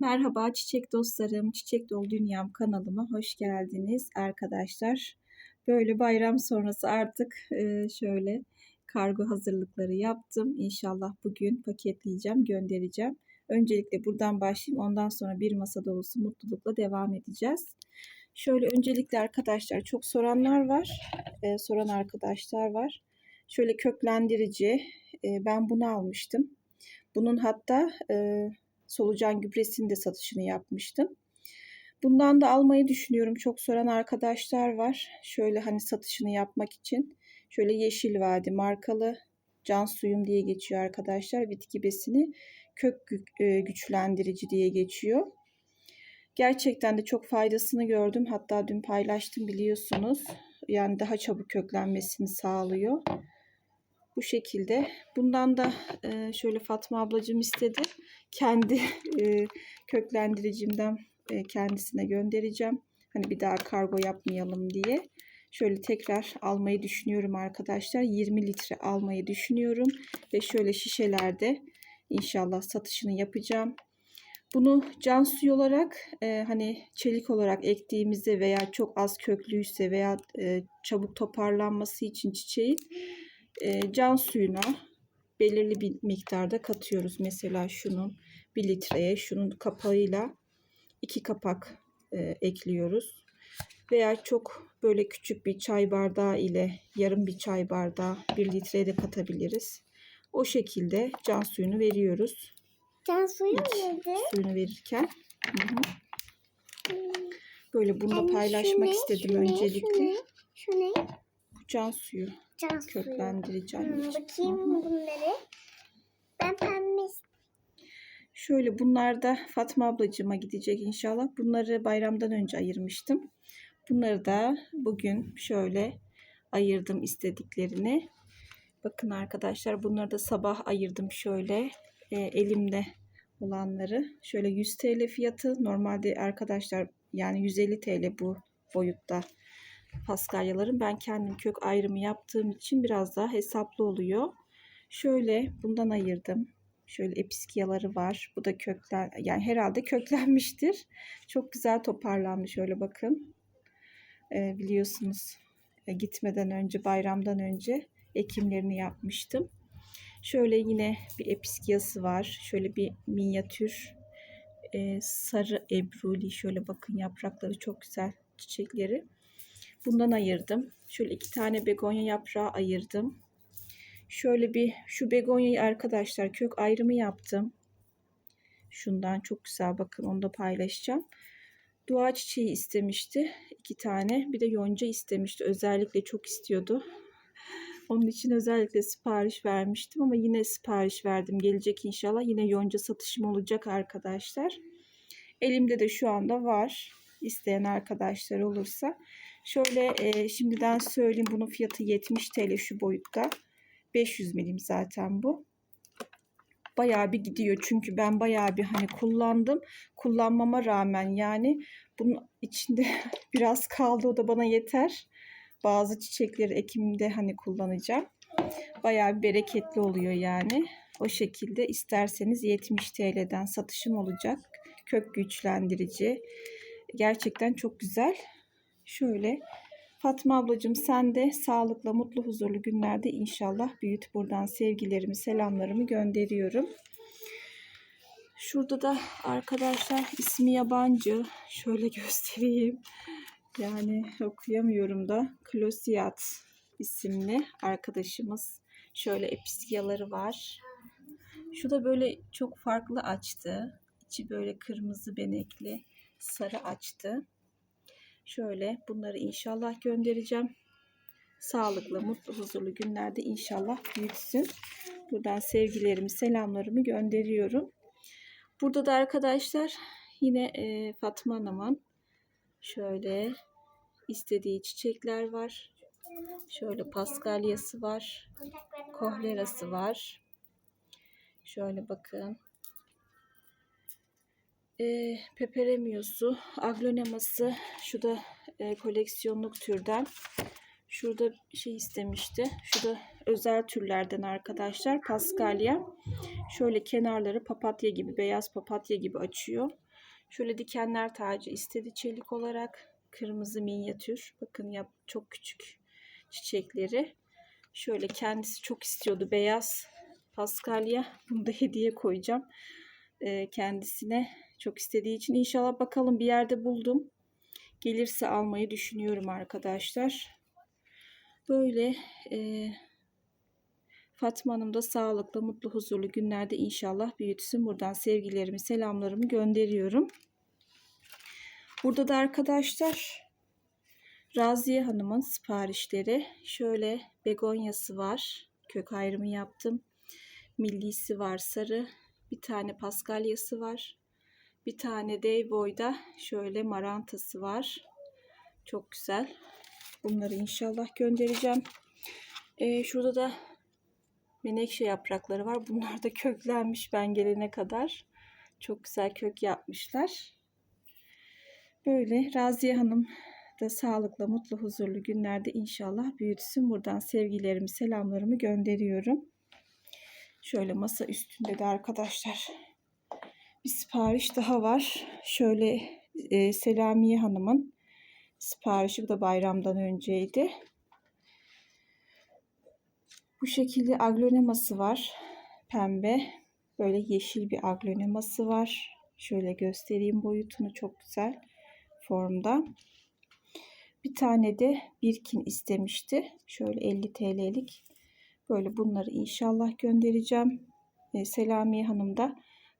Merhaba çiçek dostlarım, Çiçek Dolu Dünyam kanalıma hoş geldiniz arkadaşlar. Böyle bayram sonrası artık e, şöyle kargo hazırlıkları yaptım. İnşallah bugün paketleyeceğim, göndereceğim. Öncelikle buradan başlayayım. Ondan sonra bir masa dolusu mutlulukla devam edeceğiz. Şöyle öncelikle arkadaşlar çok soranlar var. E, soran arkadaşlar var. Şöyle köklendirici. E, ben bunu almıştım. Bunun hatta e, solucan gübresinin de satışını yapmıştım. Bundan da almayı düşünüyorum. Çok soran arkadaşlar var. Şöyle hani satışını yapmak için. Şöyle Yeşil Vadi markalı can suyum diye geçiyor arkadaşlar. Bitki besini kök e, güçlendirici diye geçiyor. Gerçekten de çok faydasını gördüm. Hatta dün paylaştım biliyorsunuz. Yani daha çabuk köklenmesini sağlıyor. Bu şekilde. Bundan da e, şöyle Fatma ablacığım istedi. Kendi e, köklendiricimden e, kendisine göndereceğim. Hani bir daha kargo yapmayalım diye. Şöyle tekrar almayı düşünüyorum arkadaşlar. 20 litre almayı düşünüyorum. Ve şöyle şişelerde inşallah satışını yapacağım. Bunu can suyu olarak e, hani çelik olarak ektiğimizde veya çok az köklüyse veya e, çabuk toparlanması için çiçeğin e, can suyuna belirli bir miktarda katıyoruz. Mesela şunun 1 litreye şunun kapağıyla iki kapak e, ekliyoruz. Veya çok böyle küçük bir çay bardağı ile yarım bir çay bardağı 1 litreye de katabiliriz. O şekilde can suyunu veriyoruz. Can suyu nerede? Suyunu verirken. Hı hı. Böyle bunu da Anne, paylaşmak şu ne, istedim şu ne, öncelikle. Şu ne? Can suyu Can suyu. köklendirici Hmm, bakayım bunları. Ben pembe Şöyle bunlar da Fatma ablacığıma gidecek inşallah. Bunları bayramdan önce ayırmıştım. Bunları da bugün şöyle ayırdım istediklerini. Bakın arkadaşlar bunları da sabah ayırdım şöyle e, elimde olanları. Şöyle 100 TL fiyatı. Normalde arkadaşlar yani 150 TL bu boyutta paskalyaların. Ben kendim kök ayrımı yaptığım için biraz daha hesaplı oluyor. Şöyle bundan ayırdım. Şöyle episkiyaları var. Bu da kökler yani herhalde köklenmiştir. Çok güzel toparlanmış şöyle bakın. Ee, biliyorsunuz e, gitmeden önce bayramdan önce ekimlerini yapmıştım. Şöyle yine bir episkiyası var. Şöyle bir minyatür e, sarı ebruli. Şöyle bakın yaprakları çok güzel çiçekleri. Bundan ayırdım. Şöyle iki tane begonya yaprağı ayırdım. Şöyle bir şu begonyayı arkadaşlar kök ayrımı yaptım. Şundan çok güzel bakın onu da paylaşacağım. Dua çiçeği istemişti. iki tane. Bir de yonca istemişti. Özellikle çok istiyordu. Onun için özellikle sipariş vermiştim ama yine sipariş verdim. Gelecek inşallah. Yine yonca satışım olacak arkadaşlar. Elimde de şu anda var. İsteyen arkadaşlar olursa. Şöyle e, şimdiden söyleyeyim bunun fiyatı 70 TL şu boyutta. 500 milim zaten bu. Bayağı bir gidiyor çünkü ben bayağı bir hani kullandım. Kullanmama rağmen yani bunun içinde biraz kaldı o da bana yeter. Bazı çiçekleri ekimde hani kullanacağım. Bayağı bir bereketli oluyor yani. O şekilde isterseniz 70 TL'den satışım olacak. Kök güçlendirici. Gerçekten çok güzel. Şöyle Fatma ablacığım sen de sağlıkla, mutlu, huzurlu günlerde inşallah büyüt. Buradan sevgilerimi, selamlarımı gönderiyorum. Şurada da arkadaşlar ismi yabancı. Şöyle göstereyim. Yani okuyamıyorum da. Klosiyat isimli arkadaşımız. Şöyle episkiyaları var. Şu da böyle çok farklı açtı. İçi böyle kırmızı benekli, sarı açtı. Şöyle bunları inşallah göndereceğim. Sağlıklı, mutlu, huzurlu günlerde inşallah büyütsün. Buradan sevgilerimi, selamlarımı gönderiyorum. Burada da arkadaşlar yine e, Fatma Hanım'ın şöyle istediği çiçekler var. Şöyle paskalyası var. Kohlerası var. Şöyle bakın e, peperemiyosu, agloneması, şu da e, koleksiyonluk türden. Şurada şey istemişti. Şu da özel türlerden arkadaşlar. Paskalya. Şöyle kenarları papatya gibi, beyaz papatya gibi açıyor. Şöyle dikenler tacı istedi çelik olarak. Kırmızı minyatür. Bakın yap çok küçük çiçekleri. Şöyle kendisi çok istiyordu beyaz paskalya. Bunu da hediye koyacağım. Ee, kendisine çok istediği için. İnşallah bakalım bir yerde buldum. Gelirse almayı düşünüyorum arkadaşlar. Böyle e, Fatma Hanım da sağlıklı, mutlu, huzurlu günlerde inşallah büyütsün. Buradan sevgilerimi, selamlarımı gönderiyorum. Burada da arkadaşlar Raziye Hanım'ın siparişleri. Şöyle begonyası var. Kök ayrımı yaptım. Millisi var sarı. Bir tane paskalyası var. Bir tane Day Boy'da şöyle marantası var. Çok güzel. Bunları inşallah göndereceğim. Ee, şurada da menekşe yaprakları var. Bunlar da köklenmiş ben gelene kadar. Çok güzel kök yapmışlar. Böyle Raziye Hanım da sağlıklı, mutlu, huzurlu günlerde inşallah büyütsün. Buradan sevgilerimi, selamlarımı gönderiyorum. Şöyle masa üstünde de arkadaşlar bir sipariş daha var. Şöyle e, Selamiye Hanım'ın siparişi bu da bayramdan önceydi. Bu şekilde agloneması var. Pembe. Böyle yeşil bir agloneması var. Şöyle göstereyim boyutunu çok güzel formda. Bir tane de birkin istemişti. Şöyle 50 TL'lik. Böyle bunları inşallah göndereceğim. E, Selamiye Hanım da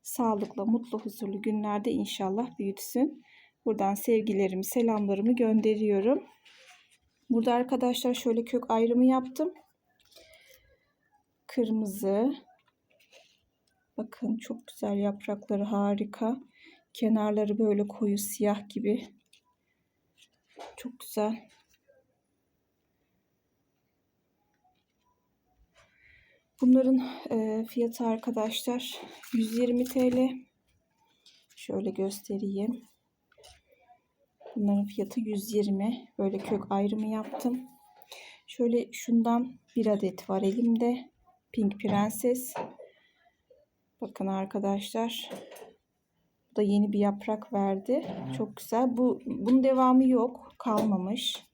sağlıklı, mutlu, huzurlu günlerde inşallah büyütsün. Buradan sevgilerimi, selamlarımı gönderiyorum. Burada arkadaşlar şöyle kök ayrımı yaptım. Kırmızı. Bakın çok güzel yaprakları harika. Kenarları böyle koyu siyah gibi. Çok güzel. Bunların e, fiyatı arkadaşlar 120 TL. Şöyle göstereyim. Bunların fiyatı 120. Böyle kök ayrımı yaptım. Şöyle şundan bir adet var elimde. Pink Prenses. Bakın arkadaşlar. Bu da yeni bir yaprak verdi. Çok güzel. Bu bunun devamı yok. Kalmamış.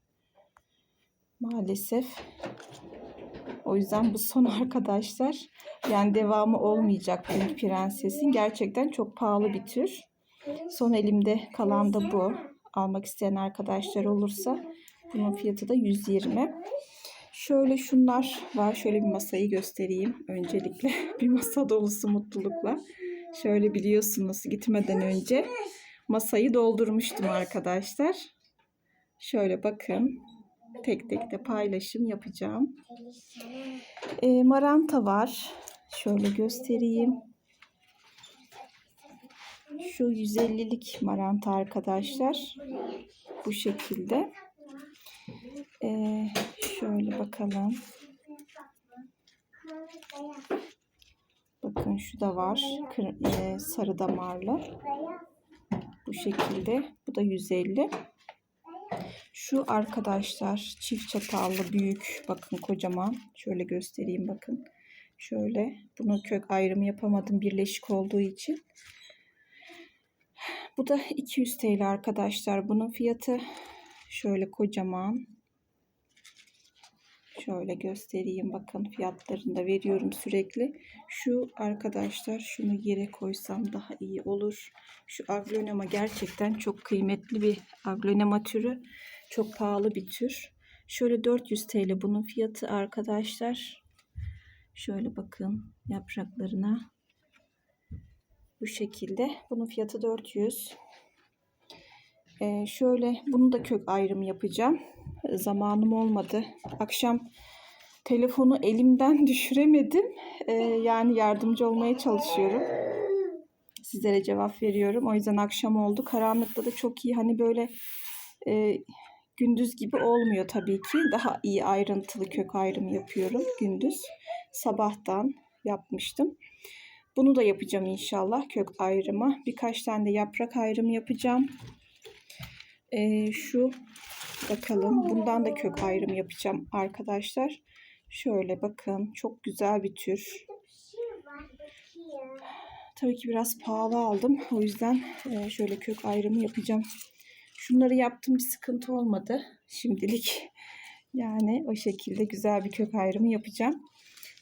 Maalesef. O yüzden bu son arkadaşlar. Yani devamı olmayacak Pink Prenses'in. Gerçekten çok pahalı bir tür. Son elimde kalan da bu. Almak isteyen arkadaşlar olursa bunun fiyatı da 120. Şöyle şunlar var. Şöyle bir masayı göstereyim öncelikle. bir masa dolusu mutlulukla. Şöyle biliyorsunuz gitmeden önce masayı doldurmuştum arkadaşlar. Şöyle bakın. Tek tek de paylaşım yapacağım. E, maranta var. Şöyle göstereyim. Şu 150'lik maranta arkadaşlar. Bu şekilde. Ee, şöyle bakalım. Bakın şu da var. Kır, e, sarı damarlı. Bu şekilde. Bu da 150. Şu arkadaşlar çift çatallı büyük. Bakın kocaman. Şöyle göstereyim bakın. Şöyle. Bunu kök ayrımı yapamadım birleşik olduğu için. Bu da 200 TL arkadaşlar. Bunun fiyatı şöyle kocaman. Şöyle göstereyim. Bakın fiyatlarını da veriyorum sürekli. Şu arkadaşlar şunu yere koysam daha iyi olur. Şu aglonema gerçekten çok kıymetli bir aglonema türü. Çok pahalı bir tür. Şöyle 400 TL bunun fiyatı arkadaşlar. Şöyle bakın yapraklarına. Bu şekilde. Bunun fiyatı 400. Ee, şöyle bunu da kök ayrımı yapacağım. Zamanım olmadı. Akşam telefonu elimden düşüremedim. Ee, yani yardımcı olmaya çalışıyorum. Sizlere cevap veriyorum. O yüzden akşam oldu. Karanlıkta da çok iyi. Hani böyle e, gündüz gibi olmuyor tabii ki. Daha iyi ayrıntılı kök ayrımı yapıyorum gündüz. Sabahtan yapmıştım. Bunu da yapacağım inşallah kök ayrımı. Birkaç tane de yaprak ayrımı yapacağım. Ee, şu bakalım bundan da kök ayrımı yapacağım arkadaşlar. Şöyle bakın çok güzel bir tür. Tabii ki biraz pahalı aldım. O yüzden e, şöyle kök ayrımı yapacağım. Şunları yaptım bir sıkıntı olmadı şimdilik. Yani o şekilde güzel bir kök ayrımı yapacağım.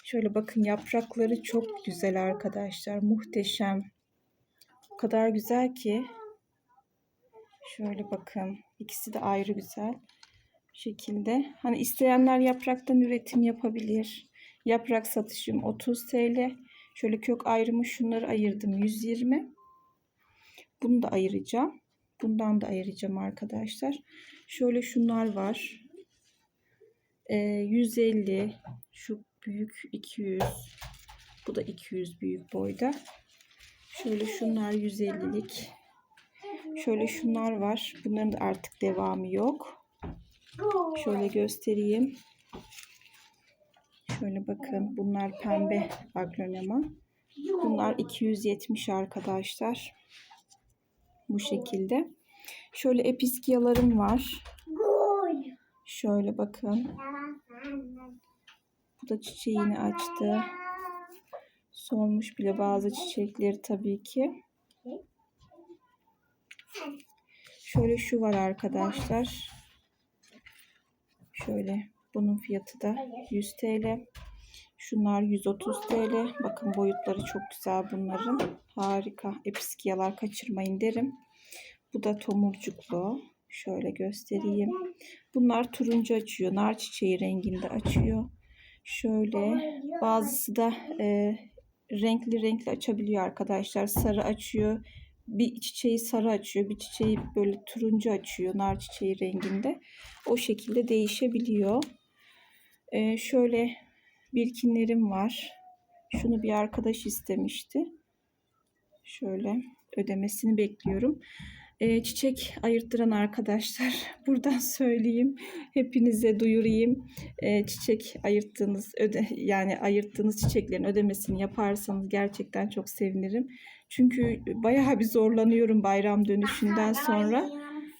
Şöyle bakın yaprakları çok güzel arkadaşlar. Muhteşem. O kadar güzel ki. Şöyle bakın. İkisi de ayrı güzel. Bu şekilde. Hani isteyenler yapraktan üretim yapabilir. Yaprak satışım 30 TL. Şöyle kök ayrımı şunları ayırdım 120. Bunu da ayıracağım. Bundan da ayıracağım arkadaşlar. Şöyle şunlar var. Ee, 150 şu büyük 200 bu da 200 büyük boyda. Şöyle şunlar 150'lik. Şöyle şunlar var. Bunların da artık devamı yok. Şöyle göstereyim. Şöyle bakın. Bunlar pembe aglonema. Bunlar 270 arkadaşlar. Bu şekilde. Şöyle episkiyalarım var. Şöyle bakın. Bu da çiçeğini açtı. Solmuş bile bazı çiçekleri tabii ki. Şöyle şu var arkadaşlar. Şöyle bunun fiyatı da 100 TL. Şunlar 130 TL. Bakın boyutları çok güzel bunların. Harika. Episkiyalar kaçırmayın derim. Bu da tomurcuklu. Şöyle göstereyim. Bunlar turuncu açıyor. Nar çiçeği renginde açıyor. Şöyle bazısı da e, renkli renkli açabiliyor arkadaşlar. Sarı açıyor. Bir çiçeği sarı açıyor. Bir çiçeği böyle turuncu açıyor. Nar çiçeği renginde. O şekilde değişebiliyor. E, şöyle birkinlerim var. Şunu bir arkadaş istemişti. Şöyle ödemesini bekliyorum. E, çiçek ayırttıran arkadaşlar buradan söyleyeyim. Hepinize duyurayım. E, çiçek ayırttığınız öde yani ayırttığınız çiçeklerin ödemesini yaparsanız gerçekten çok sevinirim. Çünkü bayağı bir zorlanıyorum bayram dönüşünden sonra.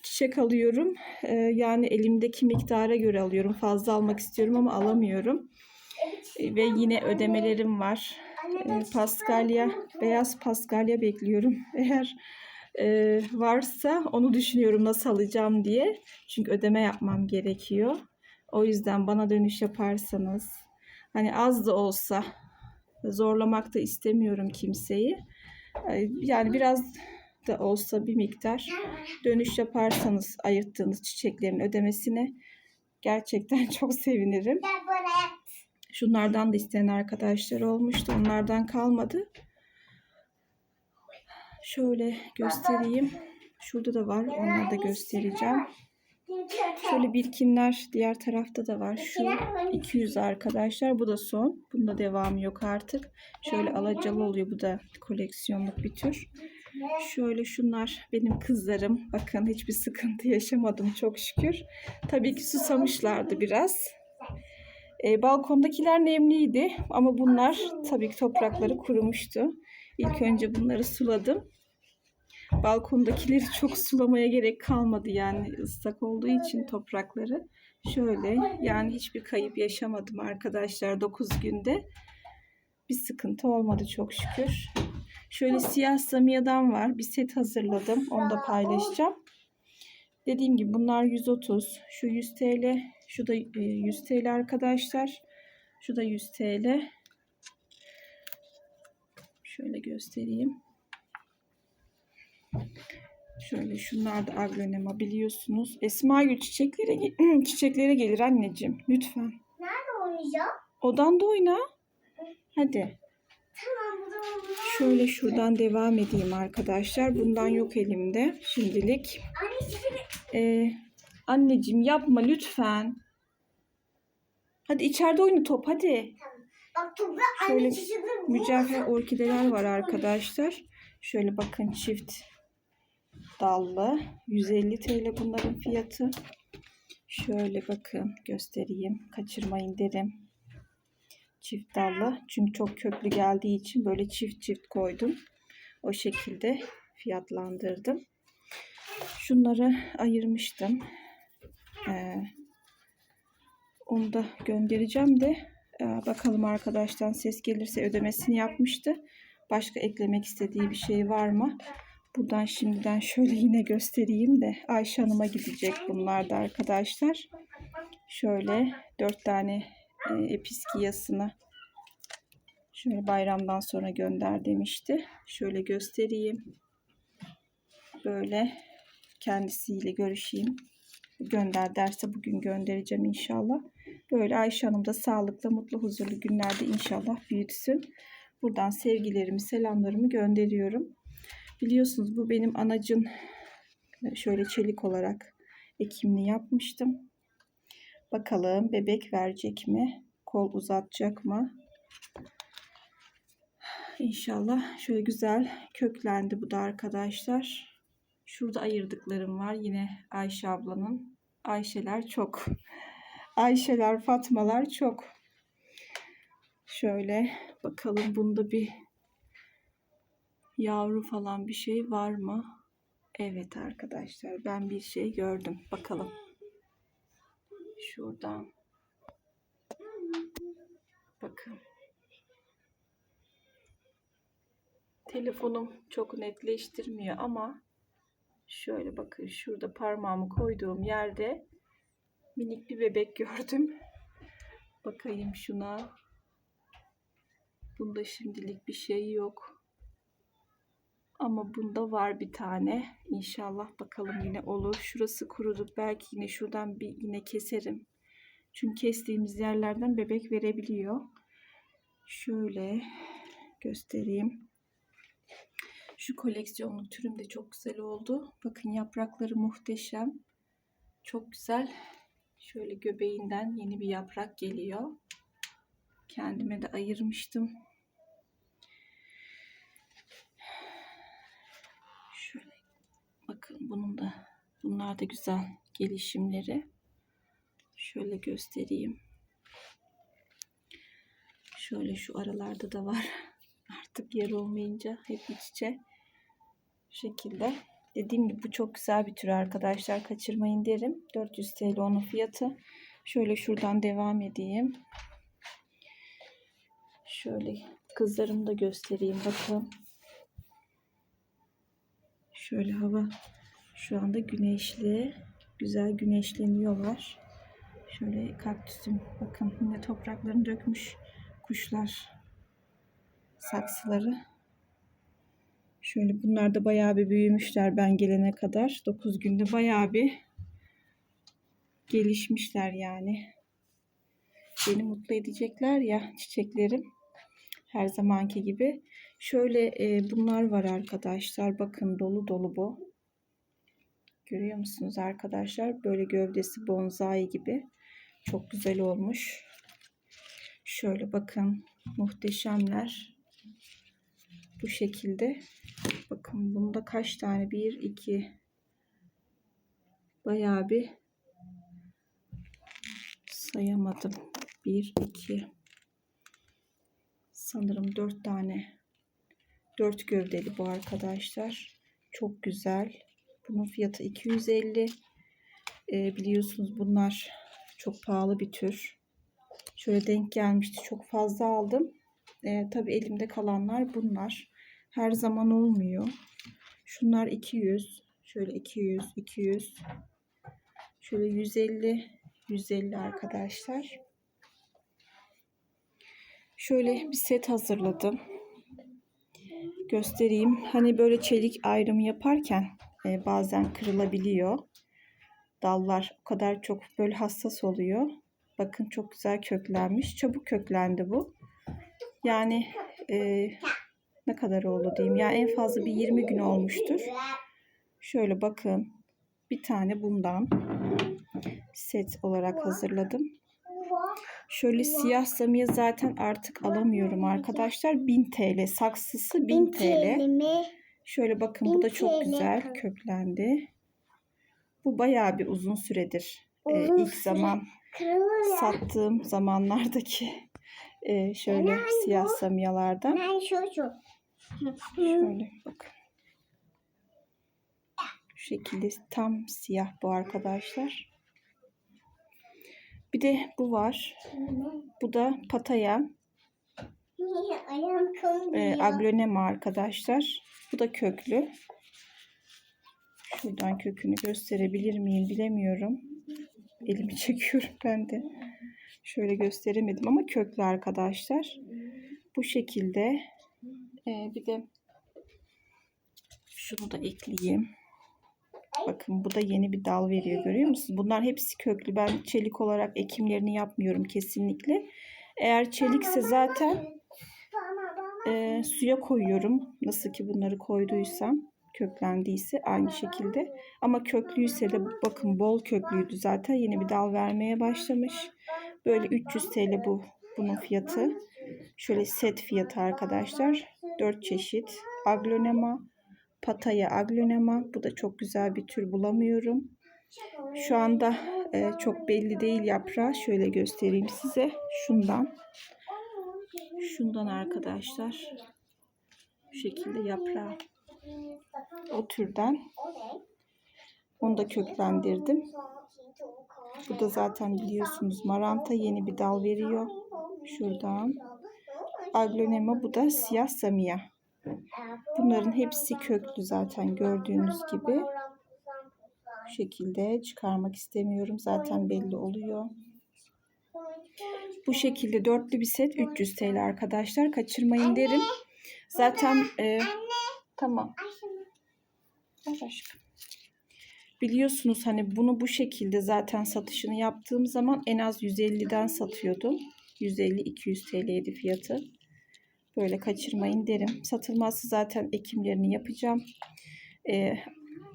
çiçek alıyorum. E, yani elimdeki miktara göre alıyorum. Fazla almak istiyorum ama alamıyorum ve yine ödemelerim var E, paskalya beyaz paskalya bekliyorum eğer e, varsa onu düşünüyorum nasıl alacağım diye. Çünkü ödeme yapmam gerekiyor. O yüzden bana dönüş yaparsanız hani az da olsa zorlamak da istemiyorum kimseyi. E, Yani biraz da olsa bir miktar dönüş yaparsanız ayırttığınız çiçeklerin ödemesine gerçekten çok sevinirim. Şunlardan da isteyen arkadaşlar olmuştu. Onlardan kalmadı. Şöyle göstereyim. Şurada da var. Onları da göstereceğim. Şöyle birkinler diğer tarafta da var. Şu 200 arkadaşlar. Bu da son. Bunda devamı yok artık. Şöyle alacalı oluyor. Bu da koleksiyonluk bir tür. Şöyle şunlar benim kızlarım. Bakın hiçbir sıkıntı yaşamadım çok şükür. Tabii ki susamışlardı biraz. E, balkondakiler nemliydi ama bunlar tabii ki toprakları kurumuştu. İlk önce bunları suladım. Balkondakileri çok sulamaya gerek kalmadı yani ıslak olduğu için toprakları. Şöyle yani hiçbir kayıp yaşamadım arkadaşlar 9 günde. Bir sıkıntı olmadı çok şükür. Şöyle siyah samiyadan var. Bir set hazırladım. Onu da paylaşacağım. Dediğim gibi bunlar 130. Şu 100 TL. Şu da e, 100 TL arkadaşlar. Şu da 100 TL. Şöyle göstereyim. Şöyle şunlar da aglonema biliyorsunuz. Esma Gül çiçeklere, çiçeklere gelir anneciğim. Lütfen. Nerede oynayacağım? Odanda oyna. Hadi. Şöyle şuradan devam edeyim arkadaşlar. Bundan yok elimde şimdilik. Anne şimdi Ee, anneciğim yapma lütfen. Hadi içeride oyna top hadi. bak toprağı Şöyle çiçeği. Mücevher orkideler var arkadaşlar. Şöyle bakın çift dallı. 150 TL bunların fiyatı. Şöyle bakın göstereyim. Kaçırmayın derim. Çift dallı. Çünkü çok köklü geldiği için böyle çift çift koydum. O şekilde fiyatlandırdım. Şunları ayırmıştım. Ee, onu da göndereceğim de ee, bakalım arkadaştan ses gelirse ödemesini yapmıştı. Başka eklemek istediği bir şey var mı? Buradan şimdiden şöyle yine göstereyim de Ayşe Hanım'a gidecek bunlar da arkadaşlar. Şöyle dört tane e, episkiyasını şöyle bayramdan sonra gönder demişti. Şöyle göstereyim. Böyle kendisiyle görüşeyim. Gönder derse bugün göndereceğim inşallah. Böyle Ayşe Hanım da sağlıklı, mutlu, huzurlu günlerde inşallah büyütsün. Buradan sevgilerimi, selamlarımı gönderiyorum. Biliyorsunuz bu benim anacın e, şöyle çelik olarak ekimini yapmıştım. Bakalım bebek verecek mi? Kol uzatacak mı? İnşallah şöyle güzel köklendi bu da arkadaşlar. Şurada ayırdıklarım var yine Ayşe ablanın. Ayşeler çok. Ayşeler, Fatmalar çok. Şöyle bakalım bunda bir yavru falan bir şey var mı? Evet arkadaşlar ben bir şey gördüm. Bakalım. Şuradan. Bakın. Telefonum çok netleştirmiyor ama şöyle bakın şurada parmağımı koyduğum yerde minik bir bebek gördüm. Bakayım şuna. Bunda şimdilik bir şey yok. Ama bunda var bir tane. İnşallah bakalım yine olur. Şurası kurudu. Belki yine şuradan bir yine keserim. Çünkü kestiğimiz yerlerden bebek verebiliyor. Şöyle göstereyim. Şu koleksiyonluk türüm de çok güzel oldu. Bakın yaprakları muhteşem. Çok güzel. Şöyle göbeğinden yeni bir yaprak geliyor. Kendime de ayırmıştım. Şöyle bakın bunun da bunlar da güzel gelişimleri. Şöyle göstereyim. Şöyle şu aralarda da var. Artık yer olmayınca hep iç içe. Şekilde. Dediğim gibi bu çok güzel bir tür arkadaşlar. Kaçırmayın derim. 400 TL onun fiyatı. Şöyle şuradan devam edeyim. Şöyle kızlarımı da göstereyim. Bakın. Şöyle hava şu anda güneşli. Güzel güneşleniyorlar. Şöyle kaktüsüm. Bakın yine topraklarını dökmüş kuşlar. Saksıları. Şöyle bunlar da bayağı bir büyümüşler ben gelene kadar. 9 günde bayağı bir gelişmişler yani. Beni mutlu edecekler ya çiçeklerim. Her zamanki gibi. Şöyle e, bunlar var arkadaşlar. Bakın dolu dolu bu. Görüyor musunuz arkadaşlar? Böyle gövdesi bonsai gibi. Çok güzel olmuş. Şöyle bakın. Muhteşemler. Bu şekilde. Bakın bunda kaç tane? Bir, iki. Bayağı bir sayamadım. Bir, iki. Sanırım dört tane. Dört gövdeli bu arkadaşlar. Çok güzel. Bunun fiyatı 250. Ee, biliyorsunuz bunlar çok pahalı bir tür. Şöyle denk gelmişti. Çok fazla aldım. Ee, tabii elimde kalanlar bunlar. Her zaman olmuyor. Şunlar 200. Şöyle 200, 200. Şöyle 150, 150 arkadaşlar. Şöyle bir set hazırladım. Göstereyim. Hani böyle çelik ayrımı yaparken e, bazen kırılabiliyor. Dallar o kadar çok böyle hassas oluyor. Bakın çok güzel köklenmiş. Çabuk köklendi bu. Yani e, ne kadar oldu diyeyim. Yani en fazla bir 20 gün olmuştur. Şöyle bakın. Bir tane bundan set olarak hazırladım. Şöyle siyah samiye zaten artık alamıyorum arkadaşlar. 1000 TL. Saksısı 1000 TL. Şöyle bakın bu da çok güzel köklendi. Bu bayağı bir uzun süredir. e, Uzun ilk zaman sattığım zamanlardaki e, şöyle siyah samiyalardan. Şöyle bakın. Şu şekilde tam siyah bu arkadaşlar. Bir de bu var. Bu da pataya. E, aglonema arkadaşlar. Bu da köklü. Şuradan kökünü gösterebilir miyim bilemiyorum. Elimi çekiyorum ben de. Şöyle gösteremedim ama köklü arkadaşlar. Bu şekilde. E, bir de şunu da ekleyeyim. Bakın bu da yeni bir dal veriyor görüyor musunuz? Bunlar hepsi köklü. Ben çelik olarak ekimlerini yapmıyorum kesinlikle. Eğer çelikse zaten e, suya koyuyorum. Nasıl ki bunları koyduysam köklendiyse aynı şekilde. Ama köklüyse de bakın bol köklüydü zaten. Yeni bir dal vermeye başlamış. Böyle 300 TL bu bunun fiyatı. Şöyle set fiyatı arkadaşlar. 4 çeşit. Aglonema, Pataya aglonema. Bu da çok güzel bir tür bulamıyorum. Şu anda e, çok belli değil yaprağı. Şöyle göstereyim size. Şundan. Şundan arkadaşlar. Bu şekilde yaprağı. O türden. Onu da köklendirdim. Bu da zaten biliyorsunuz maranta yeni bir dal veriyor. Şuradan. Aglonema bu da siyah samia. Bunların hepsi köklü zaten gördüğünüz gibi. Bu şekilde çıkarmak istemiyorum. Zaten belli oluyor. Bu şekilde dörtlü bir set 300 TL arkadaşlar. Kaçırmayın derim. Zaten e, tamam. Aşkım. Biliyorsunuz hani bunu bu şekilde zaten satışını yaptığım zaman en az 150'den satıyordum. 150-200 TL'ydi fiyatı. Böyle kaçırmayın derim. Satılmazsa zaten ekimlerini yapacağım. Ee,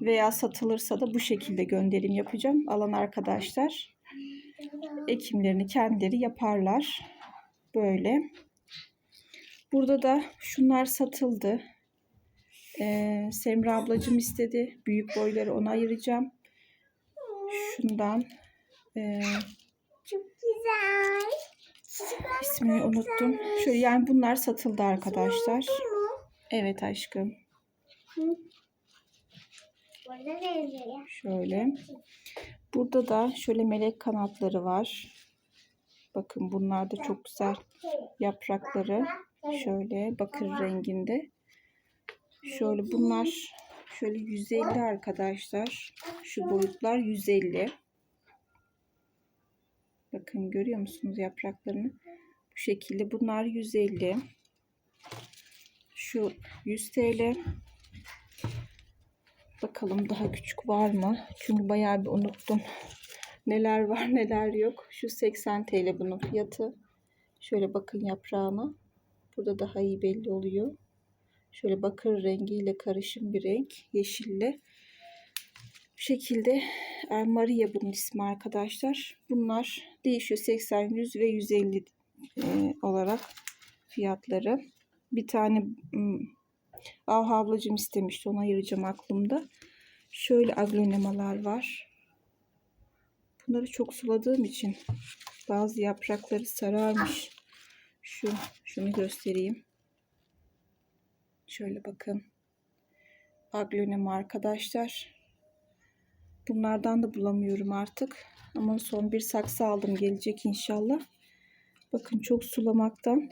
veya satılırsa da bu şekilde gönderim yapacağım. Alan arkadaşlar ekimlerini kendileri yaparlar. Böyle. Burada da şunlar satıldı. Ee, Semra ablacım istedi. Büyük boyları ona ayıracağım. Şundan ee, Çok güzel. İsmini unuttum. Şöyle yani bunlar satıldı arkadaşlar. Evet aşkım. Şöyle. Burada da şöyle melek kanatları var. Bakın bunlar da çok güzel yaprakları. Şöyle bakır renginde. Şöyle bunlar şöyle 150 arkadaşlar. Şu boyutlar 150. Bakın görüyor musunuz yapraklarını? Bu şekilde bunlar 150. Şu 100 TL. Bakalım daha küçük var mı? Çünkü bayağı bir unuttum. Neler var neler yok. Şu 80 TL bunun fiyatı. Şöyle bakın yaprağına. Burada daha iyi belli oluyor. Şöyle bakır rengiyle karışım bir renk. Yeşille. Bu şekilde Maria bunun ismi arkadaşlar. Bunlar değişiyor. 80, 100 ve 150 e, olarak fiyatları. Bir tane Ah ablacığım istemişti. Ona ayıracağım aklımda. Şöyle aglonemalar var. Bunları çok suladığım için bazı yaprakları sararmış. Şu, şunu göstereyim. Şöyle bakın. Aglonema arkadaşlar. Bunlardan da bulamıyorum artık. Ama son bir saksı aldım. Gelecek inşallah. Bakın çok sulamaktan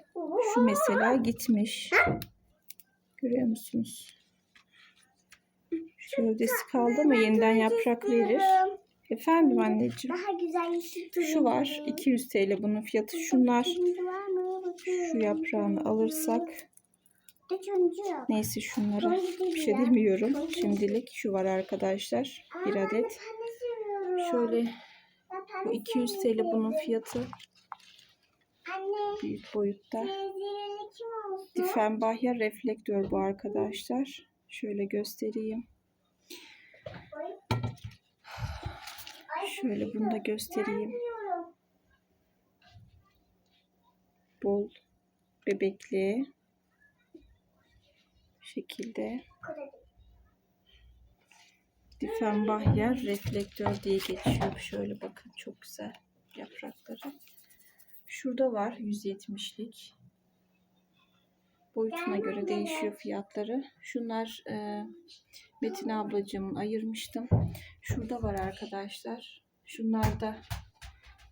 şu mesela gitmiş. Görüyor musunuz? Şu gövdesi kaldı ama yeniden yaprak verir. Efendim anneciğim. Daha güzel Şu var. 200 TL bunun fiyatı. Şunlar şu yaprağını alırsak. Neyse şunları bir şey demiyorum. Şimdilik şu var arkadaşlar. Bir adet. Şöyle bu 200 TL bunun fiyatı. Büyük boyutta. Diffenbachia reflektör bu arkadaşlar. Şöyle göstereyim. Şöyle bunu da göstereyim. Bol bebekli şekilde Diffenbachia reflektör diye geçiyor. Şöyle bakın çok güzel yaprakları. Şurada var 170'lik. Boyutuna göre değişiyor fiyatları. Şunlar e, Metin ablacığımın ayırmıştım. Şurada var arkadaşlar. Şunlar da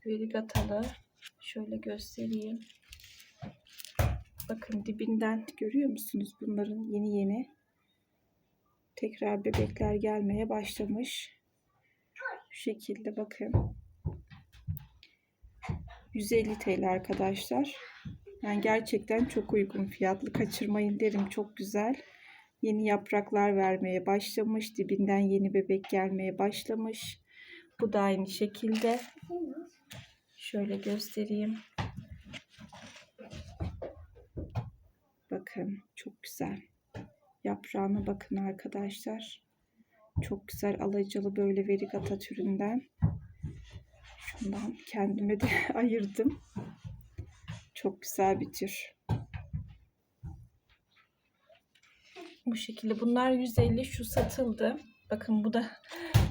verigatalı. Şöyle göstereyim. Bakın dibinden görüyor musunuz? Bunların yeni yeni tekrar bebekler gelmeye başlamış. Şu şekilde bakın. 150 TL arkadaşlar. Yani gerçekten çok uygun fiyatlı. Kaçırmayın derim. Çok güzel. Yeni yapraklar vermeye başlamış. Dibinden yeni bebek gelmeye başlamış. Bu da aynı şekilde. Şöyle göstereyim. Bakın çok güzel. Yaprağına bakın arkadaşlar. Çok güzel alacalı böyle verigata türünden. Şundan kendime de ayırdım. Çok güzel bir tür. Bu şekilde. Bunlar 150 şu satıldı. Bakın bu da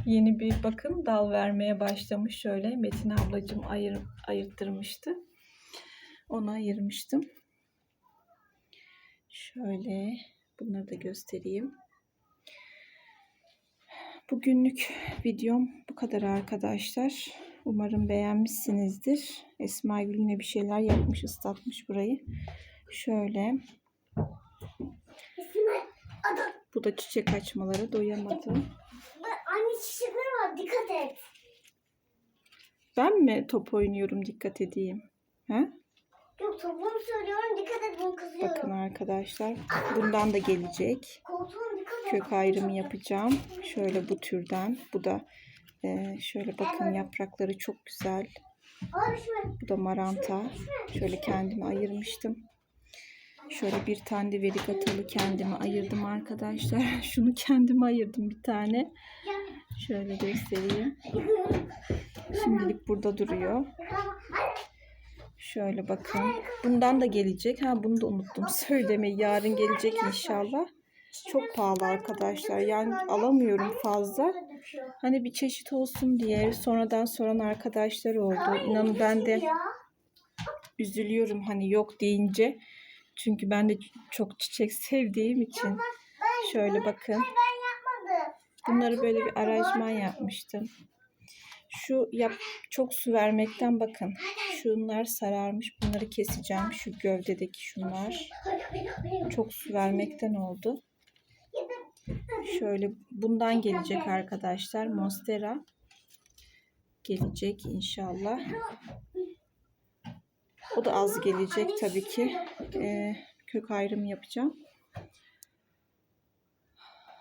yeni bir bakın dal vermeye başlamış şöyle. Metin ablacığım ayır, ayırttırmıştı. Ona ayırmıştım. Şöyle bunları da göstereyim. Bugünlük videom bu kadar arkadaşlar. Umarım beğenmişsinizdir. Esma Gül yine bir şeyler yapmış, ıslatmış burayı. Şöyle. Bu da çiçek açmaları doyamadım. Anne çiçekleri var dikkat et. Ben mi top oynuyorum dikkat edeyim? He? Yok topuğumu söylüyorum dikkat et bunu kızıyorum. Bakın arkadaşlar. Bundan da gelecek. Kök ayrımı yapacağım. Şöyle bu türden. Bu da e, şöyle bakın yaprakları çok güzel. Bu da maranta. Şöyle kendime ayırmıştım. Şöyle bir tane de verigatalı kendime ayırdım arkadaşlar. Şunu kendime ayırdım bir tane. Şöyle göstereyim. Şimdilik burada duruyor. Şöyle bakın. Bundan da gelecek. Ha bunu da unuttum söylemeyi. Yarın gelecek inşallah. Çok pahalı arkadaşlar. Yani alamıyorum fazla. Hani bir çeşit olsun diye sonradan soran arkadaşlar oldu. İnanın ben de üzülüyorum hani yok deyince. Çünkü ben de çok çiçek sevdiğim için. Şöyle bakın. Bunları böyle bir aranjman yapmıştım. Şu yap çok su vermekten bakın. Şunlar sararmış. Bunları keseceğim. Şu gövdedeki şunlar. Çok su vermekten oldu. Şöyle bundan gelecek arkadaşlar. Monstera gelecek inşallah. O da az gelecek tabii ki. Ee, kök ayrımı yapacağım.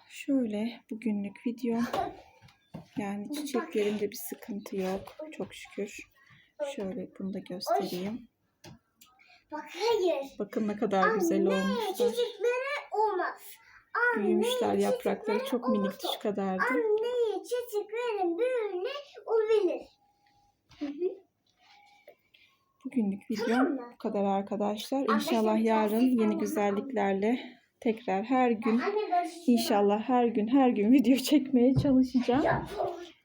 Şöyle bugünlük video. Yani çiçeklerimde bir sıkıntı yok. Çok şükür. Şöyle bunu da göstereyim. Bak hayır. Bakın ne kadar güzel Anne olmuşlar. çiçeklere olmaz. Anne, Büyümüşler yaprakları çok minik şu kadardı. Anne çiçeklerin büyüğüne olabilir. Bugünlük videom Tamam bu kadar arkadaşlar. İnşallah yarın yeni güzelliklerle tekrar her gün inşallah her gün her gün video çekmeye çalışacağım.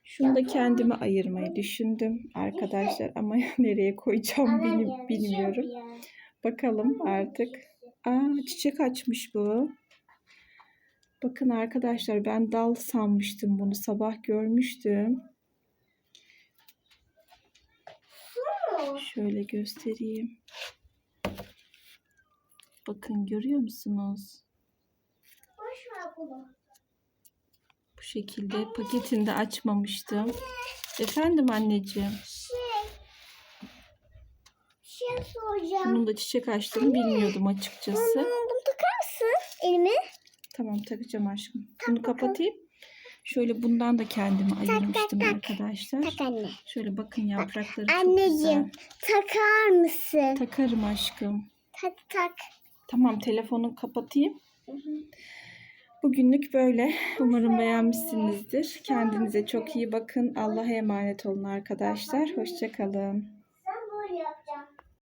Şunu da kendime ayırmayı düşündüm arkadaşlar ama nereye koyacağım benim bilmiyorum. şey ya. Bakalım artık. Aa çiçek açmış bu. Bakın arkadaşlar ben dal sanmıştım bunu sabah görmüştüm. Şöyle göstereyim. Bakın görüyor musunuz? Bu şekilde paketini de açmamıştım. Efendim anneciğim. Şey. Şey soracağım. Bunun da çiçek açtığını bilmiyordum açıkçası. Bunu takar mısın elime? Tamam takacağım aşkım. Bunu kapatayım. Şöyle bundan da kendime ayırmıştım tak. arkadaşlar. Tak anne. Şöyle bakın yaprakları çok Anneciğim güzel. takar mısın? Takarım aşkım. Tak tak. Tamam telefonu kapatayım. Bugünlük böyle. Umarım beğenmişsinizdir. Kendinize çok iyi bakın. Allah'a emanet olun arkadaşlar. Hoşçakalın.